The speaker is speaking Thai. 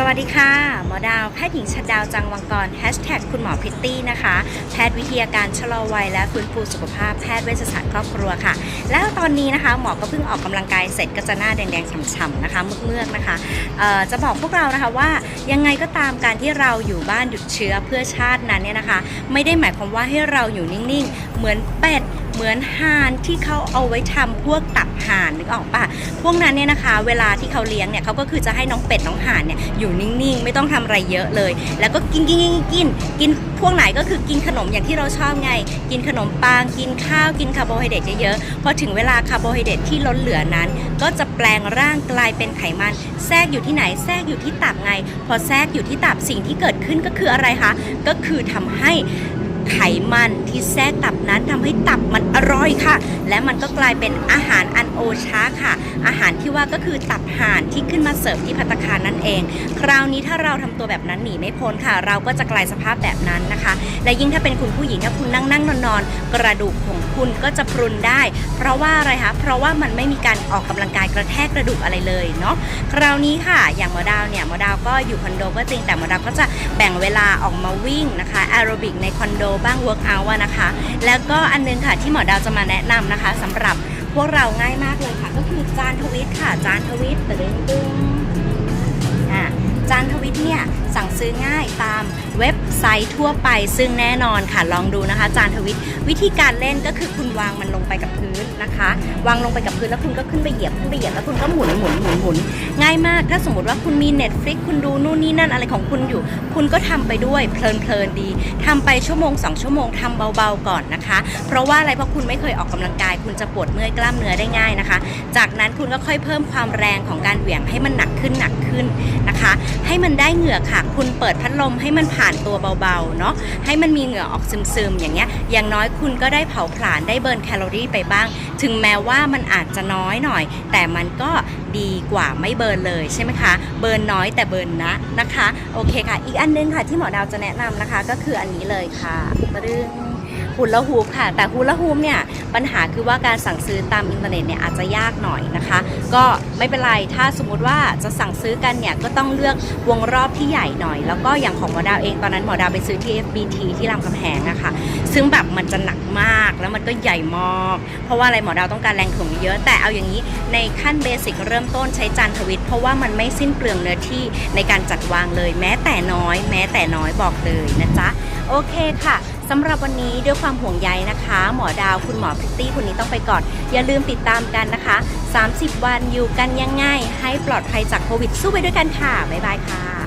สวัสดีค่ะหมอดาวแพทย์หญิงชัดดาวจังวังกรแฮชแท็กคุณหมอพิตตี้นะคะ แพทย์วิทยาการชะลอวัยและฟื้นฟูสุขภาพแพทย์เวชศาสตร์ครอบครัวค่ะ แล้วตอนนี้นะคะหมอก็เพิ่งออกกำลังกายเสร็จก็จะหน้าแดงๆฉ่ำๆนะคะเมือกๆนะคะเอ่อจะบอกพวกเรานะคะว่ายังไงก็ตามการที่เราอยู่บ้านหยุดเชื้อเพื่อชาตินั้นเนี่ยนะคะ ไม่ได้หมายความว่าให้เราอยู่นิ่งๆ เหมือนเป็ด เหมือนห่านที่เขาเอาไว้ทำพวกตับห่านนึกออกปะพวกนั้นเนี่ยนะคะ เวลาที่เขาเลี้ยงเนี่ยเขาก็คือจะให้น้องเป็ดน้องห่านเนี่ยอยู่นิ่งๆ ไม่ต้องทำอะไรเยอะเลย แล้วก็กินกินกินกินกินพวกไหนก็คือกินขนมอย่างที่เราชอบไง กินขนมปังกินข้าวกินคาร์โบไฮเดรตเยอะๆพอถึงเวลาคาร์โบไฮเดรตที่ล้นเหลือนั้น ก็จะแปลงร่างกลายเป็นไขมัน แทรกอยู่ที่ไหนแทรกอยู่ที่ตับไง พอแทรกอยู่ที่ตับสิ่งที่เกิดขึ้นก็คืออะไรคะก็คือทำให้ไขมัน ที่แทรกตับนั้นทำให้ตับมันอร่อยค่ะ และมันก็กลายเป็นอาหารอันโอชาค่ะ อาหารที่ว่าก็คือตับห่านที่ขึ้นมาเสิร์ฟที่พัตตาคารนั่นเอง คราวนี้ถ้าเราทำตัวแบบนั้นหนีไม่พ้นค่ะ เราก็จะกลายสภาพแบบนั้นนะคะ และยิ่งถ้าเป็นคุณผู้หญิงถ้าคุณนั่งนั่งนอนนอนกระดูกของ คุณก็จะพรุนได้ เพราะว่าอะไรคะเพราะว่ามันไม่มีการออกกำลังกายกระแทกกระดูกอะไรเลยเนาะคราวนี้ค่ะอย่างหมอดาวเนี่ยหมอดาวก็อยู่คอนโดก็จริงแต่หมอดาวก็จะแบ่งเวลาออกมาวิ่งนะคะแอโรบิกในคอนโดบ้างเวิร์กอัลนะคะ แล้วก็อันนึงค่ะที่หมอดาวจะมาแนะนำนะคะสำหรับพวกเราง่ายมากเลยค่ะ ก็คือจานทวิตค่ะ จานทวิตตึ้งตึ้งอะจานทวิตเนี่ย สั่งซื้อง่ายตามเว็บไซต์ทั่วไป ซึ่งแน่นอนค่ะลองดูนะคะจานทวิตวิธีการเล่นก็คือคุณวางมันลงไปกับพื้นนะคะ วางลงไปกับพื้นแล้วคุณก็ขึ้นไปเหยียบขึ้นไปเหยียบแล้วคุณก็หมุนหมุนหมุนหมุนง่ายมากถ้าสมมติว่าคุณมี Netflix คุณดูนู่นนี่นั่นอะไรของคุณอยู่ คุณก็ทำไปด้วยเพลินๆดีทำไปชั่วโมง 2 ชั่วโมงทำเบาๆก่อนนะคะ เพราะว่าอะไรเพราะคุณไม่เคยออกกำลังกาย คุณจะปวดเมื่อยกล้ามเนื้อได้ง่ายนะคะ จากนั้นคุณก็ค่อยเพิ่มความแรงของการเหวี่ยงให้มันหนักขึ้น มันได้เหงื่อค่ะ คุณเปิดพัดลมให้มันผ่านตัวเบาๆเนาะให้มันมีเหงื่อออกซึมๆอย่างเงี้ยอย่างน้อยคุณก็ได้เผาผลาญได้เบิร์นแคลอรี่ไปบ้าง ถึงแม้ว่ามันอาจจะน้อยหน่อย แต่มันก็ดีกว่าไม่เบิร์นเลยใช่ไหมคะ เบิร์นน้อยแต่เบิร์นนะนะคะ โอเคค่ะ อีกอันนึงค่ะที่หมอดาวจะแนะนำนะคะ ก็คืออันนี้เลยค่ะตะดึง ฮุลาฮูปค่ะ แต่ฮุลาฮูปเนี่ยปัญหาคือว่าการสั่งซื้อตามอินเทอร์เน็ตเนี่ยอาจจะยากหน่อยนะคะ ก็ไม่เป็นไรถ้าสมมติว่าจะสั่งซื้อกันเนี่ยก็ต้องเลือกวงรอบที่ใหญ่หน่อย แล้วก็อย่างของหมอดาวเองตอนนั้นหมอดาวไปซื้อที่ FBT ที่รามคำแหงอะค่ะ ซึ่งแบบมันจะหนักมากแล้วมันก็ใหญ่มากเพราะว่าอะไรหมอดาวต้องการแรงถ่วงเยอะ แต่เอาอย่างนี้ในขั้นเบสิกเริ่มต้นใช้จานทวิต เพราะว่ามันไม่สิ้นเปลืองเนื้อที่ในการจัดวางเลย แม้แต่น้อย แม้แต่น้อยบอกเลยนะจ๊ะโอเคค่ะ สำหรับวันนี้ด้วยความห่วงใยนะคะ หมอดาวคุณหมอพริตตี้คนนี้ต้องไปก่อน อย่าลืมติดตามกันนะคะ 30 วันอยู่กันยังไงให้ปลอดภัยจากโควิดสู้ไปด้วยกันค่ะ บ๊ายบายค่ะ